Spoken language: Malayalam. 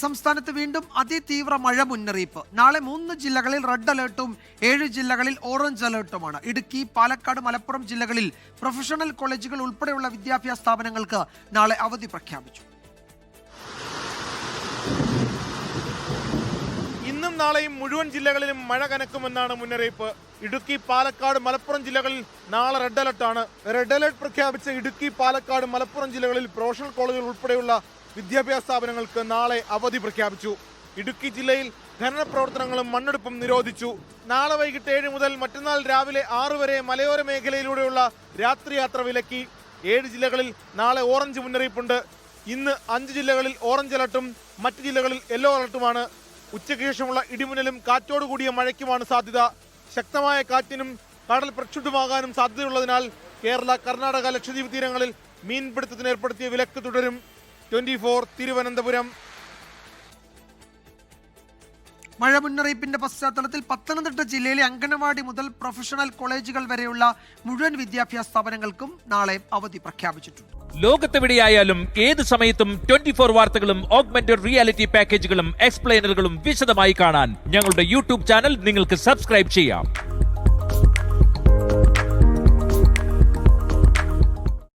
സംസ്ഥാനത്ത് വീണ്ടും അതിതീവ്ര മഴ മുന്നറിയിപ്പ്. നാളെ മൂന്ന് ജില്ലകളിൽ റെഡ് അലേർട്ടും ഏഴ് ജില്ലകളിൽ ഓറഞ്ച് അലേർട്ടുമാണ്. ഇടുക്കി പാലക്കാട് മലപ്പുറം ജില്ലകളിൽ പ്രൊഫഷണൽ കോളേജുകൾ ഉൾപ്പെടെയുള്ള വിദ്യാഭ്യാസ സ്ഥാപനങ്ങൾക്ക് നാളെ അവധി പ്രഖ്യാപിച്ചു. ഇന്നും നാളെയും മുഴുവൻ ജില്ലകളിലും മഴ കനക്കുമെന്നാണ് മുന്നറിയിപ്പ്. ഇടുക്കി പാലക്കാട് മലപ്പുറം ജില്ലകളിൽ നാളെ റെഡ് അലർട്ടാണ്. റെഡ് അലർട്ട് പ്രഖ്യാപിച്ച ഇടുക്കി പാലക്കാട് മലപ്പുറം ജില്ലകളിൽ പ്രൊഫഷണൽ കോളേജുകൾ ഉൾപ്പെടെയുള്ള വിദ്യാഭ്യാസ സ്ഥാപനങ്ങൾക്ക് നാളെ അവധി പ്രഖ്യാപിച്ചു. ഇടുക്കി ജില്ലയിൽ ഖനന പ്രവർത്തനങ്ങളും മണ്ണെടുപ്പും നിരോധിച്ചു. നാളെ വൈകിട്ട് ഏഴ് മുതൽ മറ്റന്നാൾ രാവിലെ ആറ് വരെ മലയോര മേഖലയിലൂടെയുള്ള രാത്രിയാത്ര വിലക്കി. ഏഴ് ജില്ലകളിൽ നാളെ ഓറഞ്ച് മുന്നറിയിപ്പുണ്ട്. ഇന്ന് അഞ്ച് ജില്ലകളിൽ ഓറഞ്ച് അലർട്ടും മറ്റ് ജില്ലകളിൽ യെല്ലോ അലർട്ടുമാണ്. ഉച്ചയ്ക്ക് ശേഷമുള്ള ഇടിമിന്നലും കാറ്റോട് കൂടിയ മഴയ്ക്കുമാണ് സാധ്യത. ശക്തമായ കാറ്റിനും കടൽ പ്രക്ഷുബ്ധമാകാനും സാധ്യതയുള്ളതിനാൽ കേരള കർണാടക ലക്ഷദ്വീപ് തീരങ്ങളിൽ മീൻപിടുത്തത്തിന് ഏർപ്പെടുത്തിയ വിലക്ക് തുടരും. ട്വന്റി ഫോർ തിരുവനന്തപുരം മഴ മുന്നറിയിപ്പിന്റെ പശ്ചാത്തലത്തിൽ പത്തനംതിട്ട ജില്ലയിലെ അംഗനവാടി മുതൽ പ്രൊഫഷണൽ കോളേജുകൾ വരെയുള്ള മുഴുവൻ വിദ്യാഭ്യാസ സ്ഥാപനങ്ങൾക്കും നാളെ അവധി പ്രഖ്യാപിച്ചിട്ടുണ്ട്. ലോകത്തെവിടെയായാലും ഏത് സമയത്തും ട്വന്റി ഫോർ വാർത്തകളും ഓഗ്മെന്റഡ് റിയാലിറ്റി പാക്കേജുകളും എക്സ്പ്ലെയിനറുകളും വിശദമായി കാണാൻ ഞങ്ങളുടെ യൂട്യൂബ് ചാനൽ നിങ്ങൾക്ക് സബ്സ്ക്രൈബ് ചെയ്യാം.